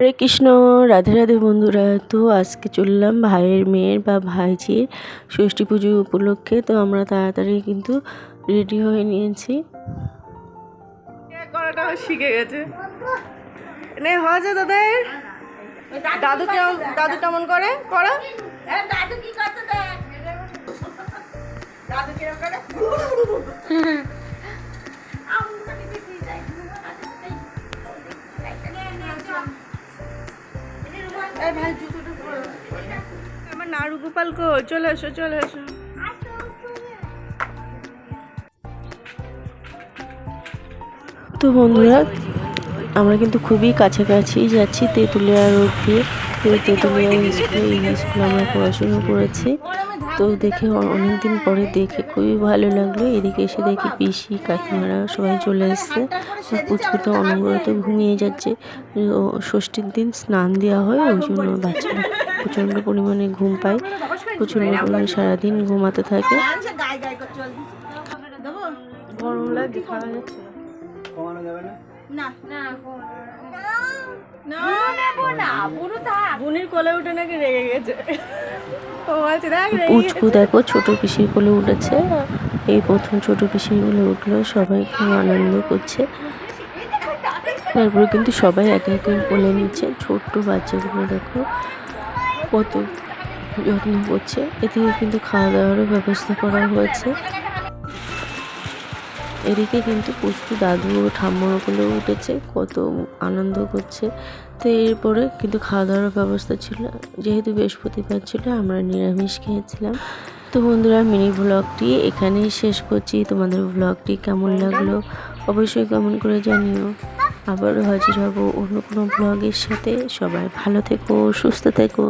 হরে কৃষ্ণ রাধে রাধে বন্ধুরা। তো আজকে চললাম ভাইয়ের মেয়ের বা ভাইজির ষষ্ঠী পুজো উপলক্ষে। তো আমরা তাড়াতাড়ি কিন্তু রেডি হয়ে নিয়েছি। করাটাও শিখে গেছে? নে হয়েছে তোদের? দাদু কেমন দাদু কেমন করে? করো দাদু কি করছে দাদু কেমন করে? আমার নাড়ু গোপাল কো চলে এসো চলে এসো। তো বন্ধুরা আমরা কিন্তু খুবই কাছাকাছি যাচ্ছি তেঁতুলিয়া রোড দিয়ে। তো তেঁতুলিয়া স্কুল ইংলিশ স্কুলে আমরা পড়াশুনো করেছি। তো দেখে অনেক দিন পরে দেখে খুবই ভালো লাগল। এদিকে এসে দেখি পিসি কাকিমারা সবাই চলে এসছে। পুচকুটা অনবরত ঘুমিয়ে যাচ্ছে। ও ষষ্ঠীর দিন স্নান দেওয়া হয় ওই জন্য বাচ্চারা প্রচণ্ড পরিমাণে ঘুম পায়। প্রচণ্ড পরিমাণে সারাদিন ঘুমাতে থাকে। গরম না। না। না নেব না পুরো থাক। বুনির কোলে উঠে নাকি রেগে গেছে। ও বলছে দেখ পুচকু দেখো ছোট পিসির কোলে উঠেছে। এই প্রথম ছোট পিসির কোলে উঠল সবাই খুব আনন্দ করছে। তারপরে কিন্তু সবাই একে একে কোলে নিচ্ছে ছোট্ট বাচ্চাগুলো দেখো কত যত্ন করছে। এদিকে কিন্তু খাওয়া দাওয়ারও ব্যবস্থা করা হয়েছে। এদিকে কিন্তু পুচকু দাদু ঠাম্মার কোলে উঠেছে, কত আনন্দ করছে। তো এরপরে কিন্তু খাওয়া দাওয়ার ব্যবস্থা ছিল। যেহেতু বৃহস্পতিবার ছিল, আমরা নিরামিষ খেয়েছিলাম। তো বন্ধুরা, মিনি ব্লগটি এখানেই শেষ করছি। তোমাদের ব্লগটি কেমন লাগল অবশ্যই কমেন্ট করে জানিও। আবারও হাজির হব অন্য কোনো ব্লগের সাথে। সবাই ভালো থেকো, সুস্থ থেকো।